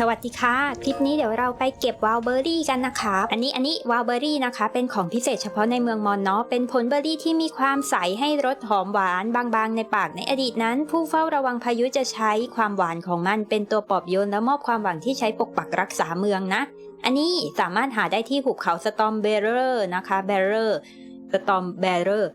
สวัสดีค่ะ คลิปนี้เดี๋ยวเราไปเก็บวาลเบอร์รี่กันนะคะ อันนี้อันนี้วาลเบอร์รี่นะคะ เป็นของพิเศษเฉพาะในเมืองมอนเนาะเป็นผลเบอร์รี่ที่มีความใสให้รสหอมหวานบางๆ ในปากในอดีตนั้น ผู้เฝ้าระวังพายุจะใช้ความหวานของมันเป็นตัวปอบโยนและมอบความหวังที่ใช้ปกปักรักษาเมืองนะ อันนี้สามารถหาได้ที่หุบเขาสตอมเบเรอร์นะคะเบเรอร์สตอมเบเรอร์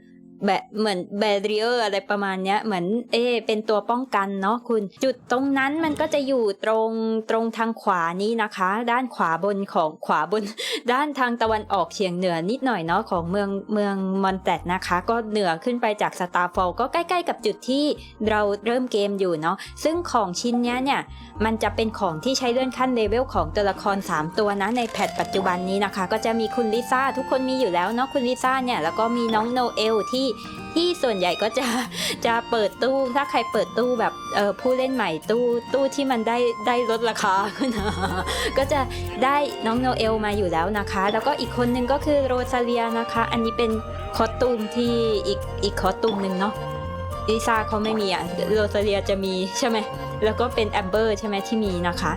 แบบเหมือนแบเรียร์อะไรประมาณเนี้ยเหมือนเอเป็นตัวป้องกันเนาะคุณ จุดตรงนั้นมันก็จะอยู่ตรงตรงทางขวานี้นะคะ ด้านขวาบนของขวาบน ด้านทางตะวันออกเฉียงเหนือนิดหน่อยเนาะของเมืองเมืองมอนแตดนะคะ ก็เหนือขึ้นไปจากสตาร์ฟอลก็ใกล้ ๆ กับจุดที่เราเริ่มเกมอยู่เนาะซึ่งของชิ้นเนี้ยเนี่ยมันจะเป็นของที่ใช้เลื่อนขั้นเลเวลของตัวละคร 3 ตัวนะในแพทปัจจุบันนี้นะคะ ก็จะมีคุณลิซ่าทุกคนมีอยู่แล้วเนาะคุณลิซ่าเนี่ยแล้วก็มีน้องโนเอลที่ที่ส่วนใหญ่ก็จะจะเปิดตู้ ถ้าใครเปิดตู้แบบเออผู้เล่นใหม่ตู้ตู้ที่มันได้ได้ลดราคาขึ้นก็จะได้น้องโนเอลมาอยู่แล้วนะคะ แล้วก็อีกคนนึงก็คือโรซาเลียนะคะ อันนี้เป็นคอสตูมที่อีกอีกคอสตูมหนึ่งเนาะลิซ่าเขาไม่มีอะโรซาเลียจะมีใช่ไหมแล้วก็เป็นแอมเบอร์ใช่ไหมที่มีนะคะ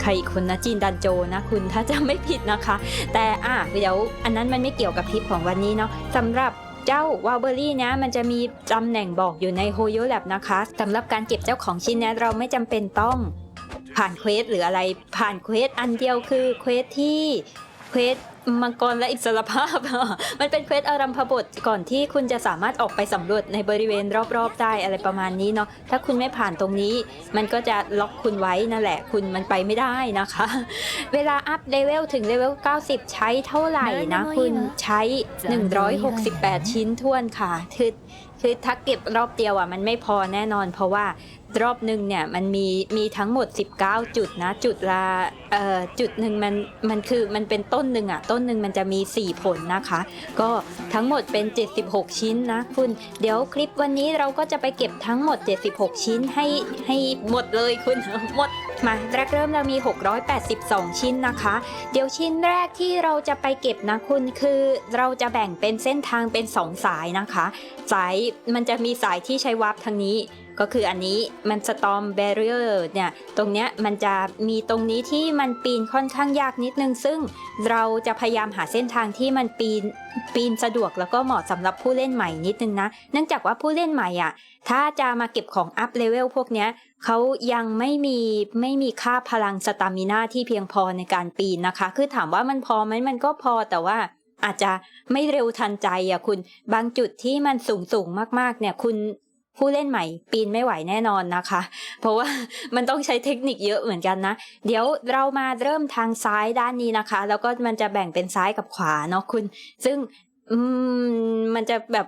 ใครอีกคนนะจีนดันโจนะคุณถ้าจะไม่ผิดนะคะ แต่อะเดี๋ยวอันนั้นมันไม่เกี่ยวกับคลิปของวันนี้เนาะสำหรับ เจ้าวาลเบอรี่นะมันจะมีตำแหน่งบอกอยู่ในโฮโยแลบนะคะสำหรับการเก็บเจ้าของชิ้นนี้เราไม่จำเป็นต้องผ่านเควสหรืออะไรผ่านเควสอันเดียวคือเควสที่เควส มังกรและอิสรภาพ มันเป็นเควสอารัมพบทก่อนที่คุณจะสามารถออกไปสำรวจในบริเวณรอบๆได้อะไรประมาณนี้เนาะ ถ้าคุณไม่ผ่านตรงนี้ มันก็จะล็อกคุณไว้นั่นแหละ คุณมันไปไม่ได้นะคะ เวลาอัพเลเวลถึงเลเวล 90 ใช้เท่าไหร่นะ คุณใช้ 168 ชิ้นท้วนค่ะ คือคือถ้าเก็บรอบเดียวอะมันไม่พอแน่นอนเพราะว่า รอบหนึ่งเนี่ยมันมีมีทั้งหมด 19 จุดนะ จุดละเอ่อจุดหนึ่งมันมันคือมันเป็นต้นหนึ่งอะต้นหนึ่งมันจะมี 4 ผลนะคะ ก็ทั้งหมดเป็น 76 ชิ้นนะคุณเดี๋ยวคลิปวันนี้เราก็จะไปเก็บทั้งหมด 76 ชิ้นให้ให้หมดเลยคุณหมดมาแรกเริ่มเรามี 682 ชิ้นนะคะ เดี๋ยวชิ้นแรกที่เราจะไปเก็บนะคุณคือเราจะแบ่งเป็นเส้นทางเป็น 2 สายนะคะ สายมันจะมีสายที่ใช้วาร์ปทางนี้ ก็คืออันนี้มันสตอมเบรียร์เนี่ยตรงเนี้ยมันจะมีตรงนี้ที่มันปีนค่อนข้างยากนิดนึง ซึ่งเราจะพยายามหาเส้นทางที่มันปีนปีนสะดวกแล้วก็เหมาะสำหรับผู้เล่นใหม่นิดนึงนะ เนื่องจากว่าผู้เล่นใหม่อะถ้าจะมาเก็บของอัพเลเวลพวกเนี้ยเขายังไม่มีไม่มีค่าพลังสตามินาที่เพียงพอในการปีนนะคะ คือถามว่ามันพอไหมมันก็พอแต่ว่าอาจจะไม่เร็วทันใจอะคุณ บางจุดที่มันสูงสูงมากๆ เนี่ยคุณ ผู้เล่นใหม่ปีนไม่ไหวแน่นอนนะคะ เพราะว่ามันต้องใช้เทคนิคเยอะเหมือนกันนะ เดี๋ยวเรามาเริ่มทางซ้ายด้านนี้นะคะ แล้วก็มันจะแบ่งเป็นซ้ายกับขวาเนาะคุณ ซึ่งมมันจะแบบ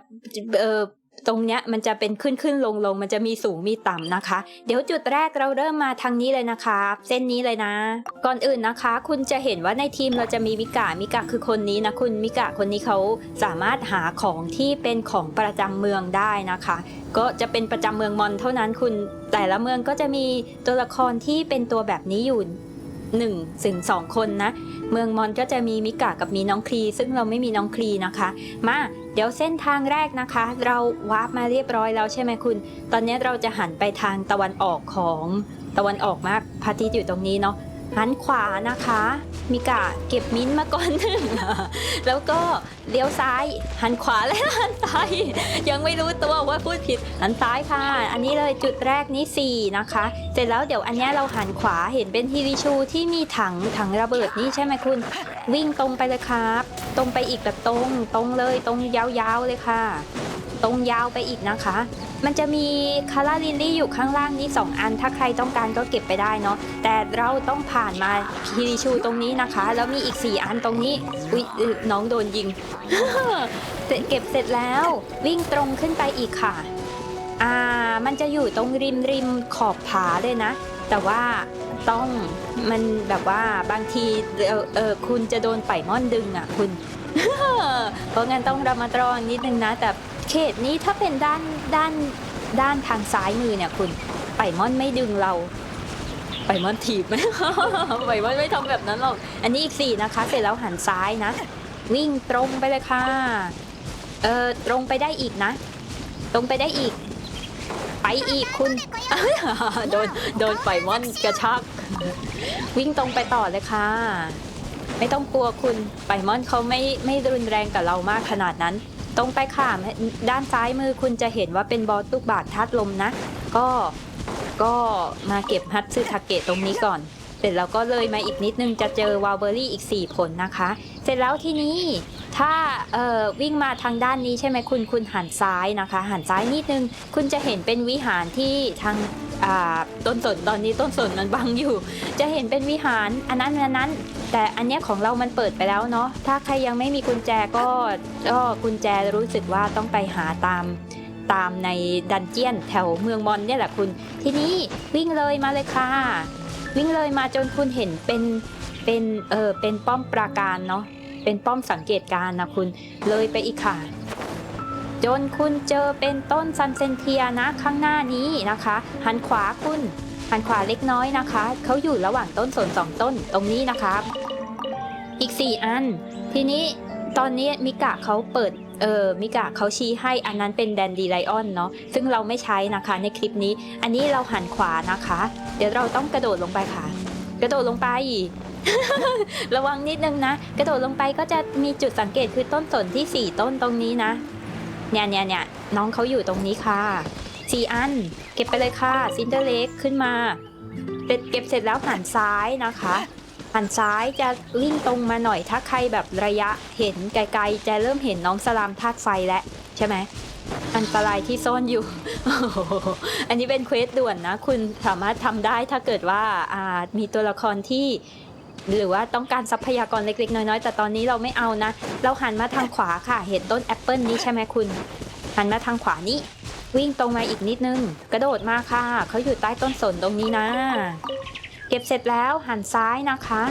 เออ ตรงเนี้ยมันจะเป็นขึ้นขึ้นลงลงมันจะมีสูงมีต่ำนะคะ เดี๋ยวจุดแรกเราเริ่มมาทางนี้เลยนะคะ เส้นนี้เลยนะ ก่อนอื่นนะคะ คุณจะเห็นว่าในทีมเราจะมีมิกะมิกะคือคนนี้นะคุณมิกะคนนี้เขาสามารถหาของที่เป็นของประจำเมืองได้นะคะ ก็จะเป็นประจำเมืองมอนเท่านั้นคุณแต่ละเมืองก็จะมีตัวละครที่เป็นตัวแบบนี้อยู่ หนึ่งถึงสองคนนะ เมืองมอนก็จะมีมิกะกับมีน้องคลี ซึ่งเราไม่มีน้องคลีนะคะ มาเดี๋ยวเส้นทางแรกนะคะ เราวาร์ปมาเรียบร้อยแล้วใช่ไหมคุณ ตอนนี้เราจะหันไปทางตะวันออกของตะวันออกมากพระอาทิตอยู่ตรงนี้เนาะ หันขวานะคะ มิกะเก็บมิ้นท์มาก่อนหนึ่งแล้วก็เลี้ยวซ้ายหันขวาและหันซ้ายยังไม่รู้ตัวว่าพูดผิดหันซ้ายค่ะ อันนี้เลยจุดแรกนี้4นะคะ เสร็จแล้วเดี๋ยวอันนี้เราหันขวาเห็นเป็นทีวีชูที่มีถังถังระเบิดนี่ใช่ไหมคุณ วิ่งตรงไปเลยครับ ตรงไปอีกแบบตรงตรงเลยตรงยาวๆเลยค่ะ ตรงยาวไปอีกนะคะ มันจะมีคาราลิลลี่อยู่ข้างล่างนี้ 2 อัน ถ้าใครต้องการก็เก็บไปได้เนาะ แต่เราต้องผ่านมาคิริชูตรงนี้นะคะ แล้วมีอีก 4 อันตรงนี้ อุ๊ย น้องโดนยิงเสร็จเก็บเสร็จแล้ววิ่งตรงขึ้นไปอีกค่ะ อ่า มันจะอยู่ตรงริมริมขอบผาเลยนะ แต่ว่าต้องมันแบบว่าบางทีเออเออคุณจะโดนไปม่อนดึงอะคุณเพราะงั้นต้องระมัดระวังนิดนึงนะ แต่ เขตนี้ถ้าเป็นด้านด้านด้านทางซ้ายมือเนี่ยคุณไปม่อนไม่ดึงเราไปม่อนถีบไหมไปม่อนไม่ทำแบบนั้นหรอกอันนี้อีกสี่นะคะ เสร็จแล้วหันซ้ายนะ วิ่งตรงไปเลยค่ะเออตรงไปได้อีกนะ ตรงไปได้อีก ไปอีกคุณโดนโดนไฟมอนกระชากวิ่งตรงไปต่อเลยค่ะ ไม่ต้องกลัวคุณไฟมอนเขาไม่ไม่รุนแรงกับเรามากขนาดนั้น ตรงไปค่ะด้านซ้ายมือคุณจะเห็นว่าเป็นบอสลูกบาททัดลมนะ ก็ก็มาเก็บฮัตซึทาเกะตรงนี้ก่อน เสร็จแล้วก็เลยมาอีกนิดนึงจะเจอวาลเบอรี่อีก 4 ผลนะคะ เสร็จแล้วทีนี้ ถ้าเอ่อวิ่งมาทางด้านนี้ใช่ไหมคุณคุณหันซ้ายนะคะ หันซ้ายนิดนึง คุณจะเห็นเป็นวิหารที่ทางอ่าต้นสนตอนนี้ต้นสนมันบังอยู่ จะเห็นเป็นวิหารอันนั้นอันนั้น แต่อันเนี้ยของเรามันเปิดไปแล้วเนาะถ้าใครยังไม่มีกุญแจก็ก็กุญแจรู้สึกว่าต้องไปหาตามตามในดันเจียนแถวเมืองมอนเนี่ยแหละคุณ ทีนี้วิ่งเลยมาเลยค่ะ วิ่งเลยมาจนคุณเห็นเป็นเป็นเออเป็นป้อมปราการเนาะ เป็นป้อมสังเกตการณ์นะคุณเลยไปอีกค่ะ จนคุณเจอเป็นต้นซันเซนเทียนะข้างหน้านี้นะคะ หันขวาคุณ หันขวาเล็กน้อยนะคะ เขาอยู่ระหว่างต้นสนสองต้นตรงนี้นะคะ อีก 4 อัน ทีนี้ตอนนี้มิกะเขาเปิดเออมิกะเขาชี้ให้อันนั้นเป็นแดนดีไลออนเนาะซึ่งเราไม่ใช้นะคะในคลิปนี้ อันนี้เราหันขวานะคะ เดี๋ยวเราต้องกระโดดลงไปค่ะ กระโดดลงไป ระวังนิดนึงนะ กระโดดลงไปก็จะมีจุดสังเกตคือต้นสนที่ 4 ต้นตรงนี้นะ เนี่ยเนี่ยเนี่ยน้องเขาอยู่ตรงนี้ค่ะสี่อัน เก็บไปเลยค่ะซินเดอร์เล็กขึ้นมาเก็บเก็บเสร็จแล้วหันซ้ายนะคะหันซ้ายจะวิ่งตรงมาหน่อยถ้าใครแบบระยะเห็นไกลๆ จะเริ่มเห็นน้องสลามธาตุไฟแล้วใช่ไหม อันตรายที่ซ่อนอยู่ อันนี้เป็นเควสด่วนนะ คุณสามารถทำได้ถ้าเกิดว่าอ่ามีตัวละครที่ หรือว่าต้องการทรัพยากรเล็กๆ น้อยๆ แต่ตอนนี้เราไม่เอานะ เราหันมาทางขวาค่ะ เห็นต้นแอปเปิลนี้ใช่ไหมคุณ หันมาทางขวานี้ วิ่งตรงมาอีกนิดนึง กระโดดมาค่ะ เขาอยู่ใต้ต้นสนตรงนี้นะ เก็บเสร็จแล้วหันซ้ายนะคะ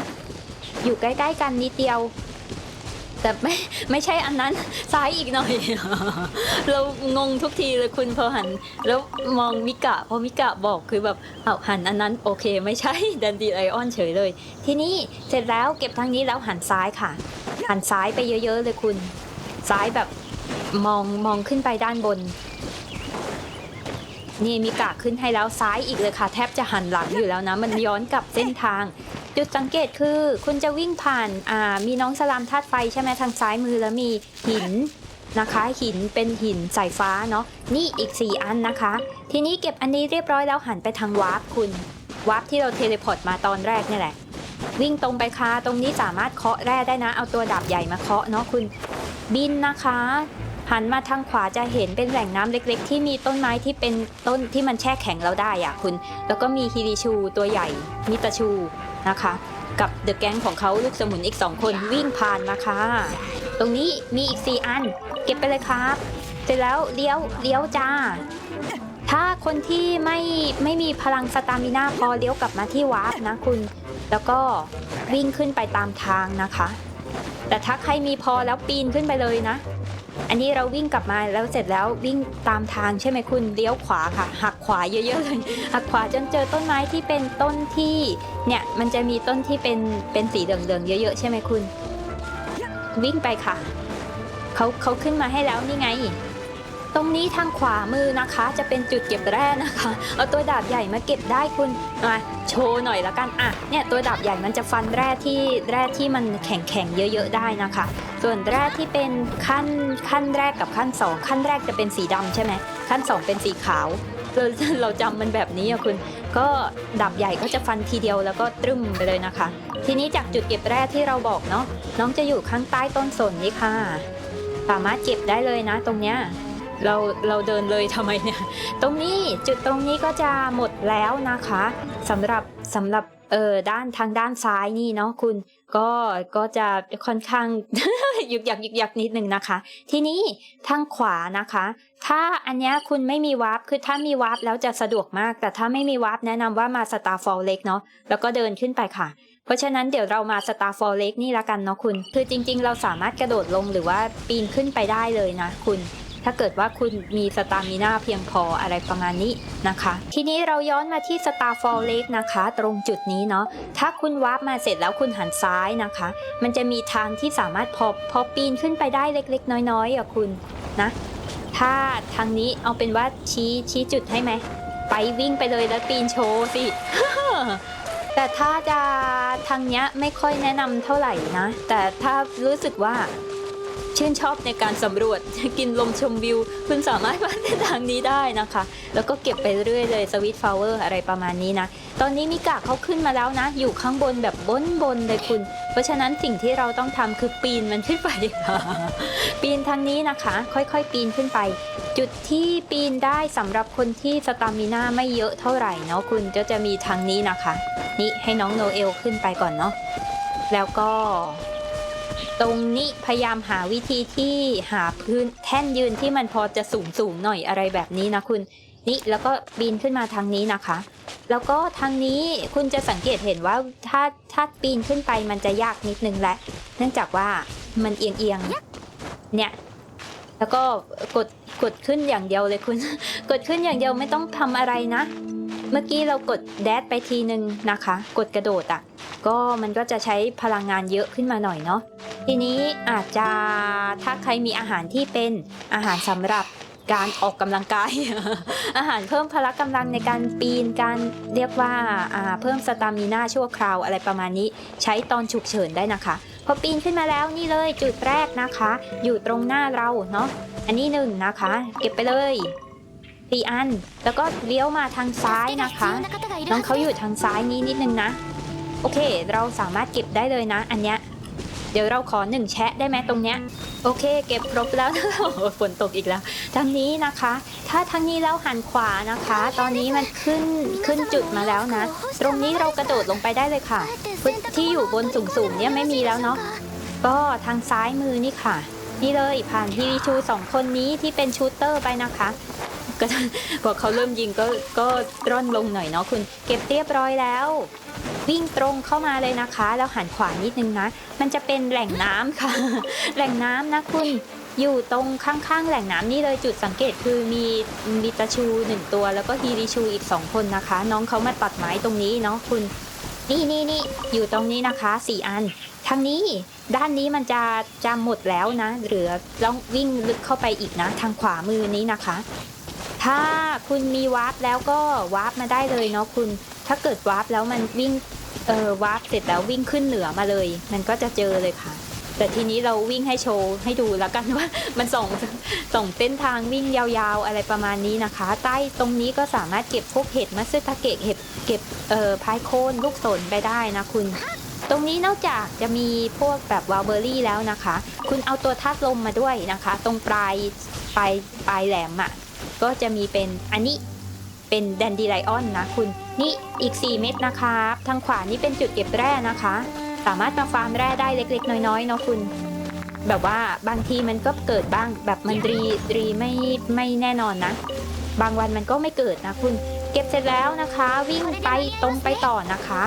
อยู่ใกล้ ๆ กันนิดเดียว แต่ไม่ไม่ใช่อันนั้นซ้ายอีกหน่อย เรางงทุกทีเลยคุณพอหัน แล้วมองมิกะ พอมิกะบอกคือแบบเอาหันอันนั้นโอเค ไม่ใช่ดันดีไอออนเฉยเลย ทีนี้เสร็จแล้วเก็บทางนี้แล้วหันซ้ายค่ะ หันซ้ายไปเยอะๆเลยคุณ ซ้ายแบบมองมองขึ้นไปด้านบน นี่มีกะขึ้นให้แล้วซ้ายอีกเลยค่ะ แทบจะหันหลังอยู่แล้วนะ มันย้อนกลับเส้นทาง จุดสังเกตคือ คุณจะวิ่งผ่านอ่ามีน้องสลามธาตุไฟใช่ไหมทางซ้ายมือแล้วมีหินนะคะ หินเป็นหินสายฟ้าเนาะนี่อีก 4 อันนะคะ ทีนี้เก็บอันนี้เรียบร้อยแล้วหันไปทางวาร์ปคุณวาร์ปที่เราเทเลพอร์ตมาตอนแรกนี่แหละ วิ่งตรงไปค่ะตรงนี้สามารถเคาะแร่ได้นะ เอาตัวดาบใหญ่มาเคาะเนาะคุณบินนะคะ หันมาทางขวาจะเห็นเป็นแหล่งน้ำเล็ก ๆ ที่มีต้นไม้ที่เป็นต้นที่มันแช่แข็งเราได้อะคุณ แล้วก็มีฮิริชูตัวใหญ่มิตาชูนะคะ กับเดอะแก๊งของเขาลูกสมุนอีก2คนวิ่งผ่านมาค่ะ ตรงนี้มีอีก4อัน เก็บไปเลยครับ เสร็จแล้วเลี้ยวเลี้ยวจ้าถ้าคนที่ไม่ไม่มีพลังสตามินาพอเลี้ยวกลับมาที่วาร์ปนะคุณ แล้วก็วิ่งขึ้นไปตามทางนะคะ แต่ถ้าใครมีพอแล้วปีนขึ้นไปเลยนะ อันนี้เราวิ่งกลับมาแล้วเสร็จแล้ววิ่งตามทางใช่ไหมคุณเลี้ยวขวาค่ะ หักขวาเยอะๆเลยหักขวาจนเจอต้นไม้ที่เป็นต้นที่เนี่ยมันจะมีต้นที่เป็นเป็นสีเหลืองๆเยอะๆใช่ไหมคุณ วิ่งไปค่ะเขาเขาขึ้นมาให้แล้วนี่ไง ตรงนี้ทางขวามือนะคะ จะเป็นจุดเก็บแร่นะคะ เอาตัวดาบใหญ่มาเก็บได้คุณมาโชว์หน่อยละกันอะเนี่ยตัวดาบใหญ่มันจะฟันแร่ที่แร่ที่มันแข็งๆเยอะๆได้นะคะ ส่วนแร่ที่เป็นขั้นขั้นแรกกับขั้นสองขั้นแรกจะเป็นสีดำใช่ไหมขั้นสองเป็นสีขาวเราเราจำมันแบบนี้อะคุณ ก็ดาบใหญ่ก็จะฟันทีเดียวแล้วก็ตรึมไปเลยนะคะ ทีนี้จากจุดเก็บแร่ที่เราบอกเนาะน้องจะอยู่ข้างใต้ต้นสนนี้ค่ะ สามารถเก็บได้เลยนะตรงเนี้ย เราเราเดินเลยทำไมเนี่ย ตรงนี้จุดตรงนี้ก็จะหมดแล้วนะคะสำหรับสำหรับเออด้านทางด้านซ้ายนี่เนาะคุณก็ก็จะค่อนข้าง ยุกยักยุกยักนิดนึงนะคะ ทีนี้ทางขวานะคะ ถ้าอันเนี้ยคุณไม่มีวาร์ปคือถ้ามีวาร์ปแล้วจะสะดวกมาก แต่ถ้าไม่มีวาร์ปแนะนำว่ามาสตาร์ฟอลเล็กเนาะแล้วก็เดินขึ้นไปค่ะ เพราะฉะนั้นเดี๋ยวเรามาสตาร์ฟอลเล็กนี่ละกันเนาะคุณ คือจริง ๆ เราสามารถกระโดดลงหรือว่าปีนขึ้นไปได้เลยนะคุณ ถ้าเกิดว่าคุณมีสตามิน่าเพียงพออะไรประมาณนี้นะคะ ทีนี้เราย้อนมาที่ Starfall Lake นะคะ ตรงจุดนี้เนาะถ้าคุณวาร์ปมาเสร็จแล้วคุณหันซ้ายนะคะ มันจะมีทางที่สามารถพอพอปีนขึ้นไปได้เล็กๆ น้อยๆอะคุณนะถ้าทางนี้เอาเป็นว่าชี้ชี้จุดให้ไหมไปวิ่งไปเลยแล้วปีนโชว์สิแต่ถ้าจะทางเนี้ยไม่ค่อยแนะนำเท่าไหร่นะ แต่ถ้ารู้สึกว่า ชื่นชอบในการสำรวจกินลมชมวิว คุณสามารถมาในทางนี้ได้นะคะ แล้วก็เก็บไปเรื่อยเลยสวิตฟลาวเวอร์อะไรประมาณนี้นะ ตอนนี้มิกะเขาขึ้นมาแล้วนะ อยู่ข้างบนแบบบนบนเลยคุณ เพราะฉะนั้นสิ่งที่เราต้องทำคือปีนมันขึ้นไป ปีนทางนี้นะคะ ค่อยๆ ปีนขึ้นไป จุดที่ปีนได้สำหรับคนที่สตามิน่าไม่เยอะเท่าไหร่เนาะคุณก็จะมีทางนี้นะคะ นี่ให้น้องโนเอลขึ้นไปก่อนเนาะแล้วก็ ตรงนี้พยายามหาวิธีที่หาพื้นแท่นยืนที่มันพอจะสูงสูงหน่อยอะไรแบบนี้นะคุณนี่แล้วก็ปีนขึ้นมาทางนี้นะคะ แล้วก็ทางนี้คุณจะสังเกตเห็นว่าถ้าถ้าปีนขึ้นไปมันจะยากนิดนึงแหละ เนื่องจากว่ามันเอียงเอียงเนี่ยแล้วก็กดกดขึ้นอย่างเดียวเลยคุณ กดขึ้นอย่างเดียวไม่ต้องทำอะไรนะ เมื่อกี้เรากดแดดไปทีนึงนะคะ กดกระโดดอะ่ะ ก็มันก็จะใช้พลังงานเยอะขึ้นมาหน่อยเนาะ ทีนี้อาจจะถ้าใครมีอาหารที่เป็นอาหารสำหรับการออกกำลังกาย อาหารเพิ่มพละกำลังในการปีนการเรียกว่าอ่าเพิ่มสตามิน่าชั่วคราวอะไรประมาณนี้ ใช้ตอนฉุกเฉินได้นะคะ พอปีนขึ้นมาแล้วนี่เลยจุดแรกนะคะ อยู่ตรงหน้าเราเนาะอันนี้หนึ่งนะคะ เก็บไปเลยสี่อัน แล้วก็เลี้ยวมาทางซ้ายนะคะน้องเขาอยู่ทางซ้ายนี้นิดนึงนะ โอเค เราสามารถเก็บได้เลยนะ อันเนี้ย เดี๋ยวเราขอหนึ่งแชะได้ไหมตรงเนี้ย โอเค เก็บครบแล้วโอ้ฝนตกอีกแล้วทางนี้นะคะ ถ้าทางนี้แล้วหันขวานะคะ ตอนนี้มันขึ้นขึ้นจุดมาแล้วนะ ตรงนี้เรากระโดดลงไปได้เลยค่ะ ที่อยู่บนสูงๆเนี่ยไม่มีแล้วเนาะก็ทางซ้ายมือนี่ค่ะ นี่เลยผ่านทีวีชูสองคนนี้ที่เป็นชูเตอร์ไปนะคะ ก็พอเขาเริ่มยิงก็ก็ร่อนลงหน่อยเนาะคุณเก็บเรียบร้อยแล้ว วิ่งตรงเข้ามาเลยนะคะ แล้วหันขวานิดนึงนะ มันจะเป็นแหล่งน้ำค่ะ แหล่งน้ำนะคุณอยู่ตรงข้างๆ แหล่งน้ำนี่เลยจุดสังเกตคือมีมีตาชูหนึ่งตัว แล้วก็ฮีริชูอีกสองคนนะคะ น้องเขามาตัดไม้ตรงนี้เนาะคุณนี่นี่นี่อยู่ตรงนี้นะคะสี่อันทางนี้ด้านนี้มันจะจะหมดแล้วนะเหลือต้องวิ่งลึกเข้าไปอีกนะ ทางขวามือนี้นะคะ ถ้าคุณมีวาร์ปแล้วก็วาร์ปมาได้เลยเนาะคุณ ถ้าเกิดวาร์ปแล้วมันวิ่งเออวาร์ปเสร็จแล้ววิ่งขึ้นเหนือมาเลย มันก็จะเจอเลยค่ะ แต่ทีนี้เราวิ่งให้โชว์ให้ดูแล้วกันว่า มันส่งส่งเส้นทางวิ่งยาวๆอะไรประมาณนี้นะคะ ใต้ตรงนี้ก็สามารถเก็บพวกเห็ดมัสตาเกะเห็ดเก็บเอ่อพายโคนลูกสนไปได้นะคุณ ตรงนี้นอกจากจะมีพวกแบบวาลเบอรี่แล้วนะคะ คุณเอาตัวทัดลมมาด้วยนะคะ ตรงปลายปลายปลายแหลมอะ่ะ ก็จะมีเป็นอันนี้เป็นแดนดีไลออนนะคุณ นี่อีก 4 เม็ดนะครับ ทางขวานี่เป็นจุดเก็บแร่นะคะ สามารถมาฟาร์มแร่ได้เล็ก ๆ น้อยๆเนาะคุณ แบบว่าบางทีมันก็เกิดบ้างแบบมันรีรีไม่ไม่แน่นอนนะ บางวันมันก็ไม่เกิดนะคุณ เก็บเสร็จแล้วนะคะ วิ่งไปตรงไปต่อนะคะ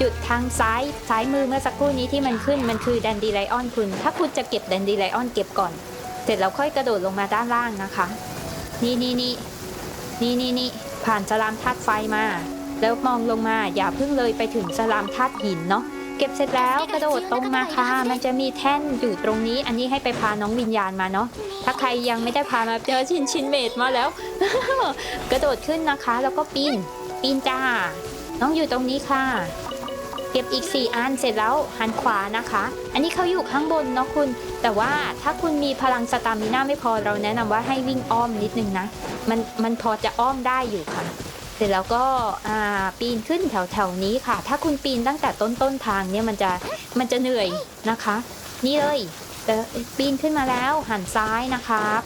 จุดทางซ้ายซ้ายมือเมื่อสักครู่นี้ที่มันขึ้นมันคือแดนดีไลออนคุณ ถ้าคุณจะเก็บแดนดีไลออนเก็บก่อน เสร็จแล้วค่อยกระโดดลงมาด้านล่างนะคะ นี่นี่นี่นี่นี่นี่ผ่านสลามธาตุไฟมา แล้วมองลงมาอย่าเพิ่งเลยไปถึงสลามธาตุหินเนาะเก็บเสร็จแล้วกระโดดตรงมาค่ะ มันจะมีแท่นอยู่ตรงนี้ อันนี้ให้ไปพาน้องวิญญาณมาเนาะ ถ้าใครยังไม่ได้พามาเจอชินชินเมดมาแล้ว กระโดดขึ้นนะคะ แล้วก็ปีน ปีนจ้า น้องอยู่ตรงนี้ค่ะเก็บอีก 4 อันเสร็จแล้วหันขวานะคะ อันนี้เขาอยู่ข้างบนเนาะคุณ แต่ว่าถ้าคุณมีพลังสตามิน่าไม่พอเราแนะนำว่าให้วิ่งอ้อมนิดนึงนะ มันมันพอจะอ้อมได้อยู่ค่ะ เสร็จแล้วก็ปีนขึ้นแถวแถวๆนี้ค่ะ ถ้าคุณปีนตั้งแต่ต้นต้นทางเนี่ยมันจะมันจะเหนื่อยนะคะ นี่เลยแต่ปีนขึ้นมาแล้วหันซ้ายนะครับ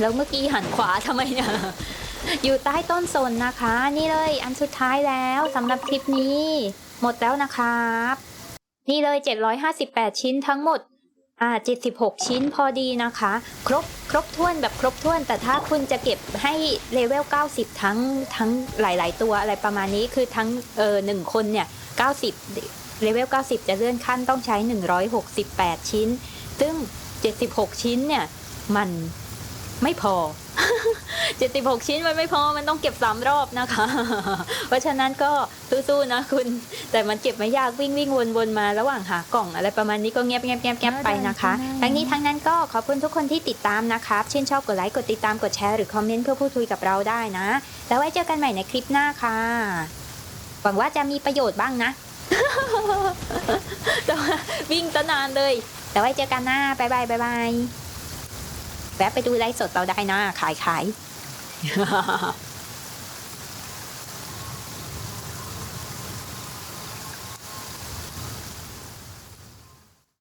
แล้วเมื่อกี้หันขวาทำไมเนี่ยอยู่ใต้ต้นสนนะคะ นี่เลยอันสุดท้ายแล้วสำหรับคลิปนี้ หมดแล้วนะครับ นี่เลย 758 ชิ้นทั้งหมดอ่า76 ชิ้นพอดีนะคะ ครบครบถ้วนแบบครบถ้วน แต่ถ้าคุณจะเก็บให้เลเวล 90 ทั้งทั้งหลาย ๆ ตัวอะไรประมาณนี้คือทั้งเออหนึ่งคนเนี่ย 90 เลเวล 90 จะเลื่อนขั้นต้องใช้ 168 ชิ้น ซึ่ง 76 ชิ้นเนี่ย มัน ไม่พอ 76 ชิ้นมันไม่พอมันต้องเก็บ 3 รอบนะคะ เพราะฉะนั้นก็สู้ๆนะคุณ แต่มันเก็บไม่ยากวิ่งวิ่งวนวนๆมาระหว่างหากล่องอะไรประมาณนี้ก็เงียบเงียบเงียบเงียบไปนะคะ ทั้งนี้ทั้งนั้นก็ขอบคุณทุกคนที่ติดตามนะครับชื่นชอบกดไลค์กดติดตามกดแชร์หรือคอมเมนต์เพื่อพูดคุยกับเราได้นะ แล้วไว้เจอกันใหม่ในคลิปหน้าค่ะ หวังว่าจะมีประโยชน์บ้างนะแต่ว่าวิ่งตั้งนานเลย แต่ไว้เจอกันหน้าบายบายบายบาย แวะไปดูไลฟ์สดเราได้นะขายขาย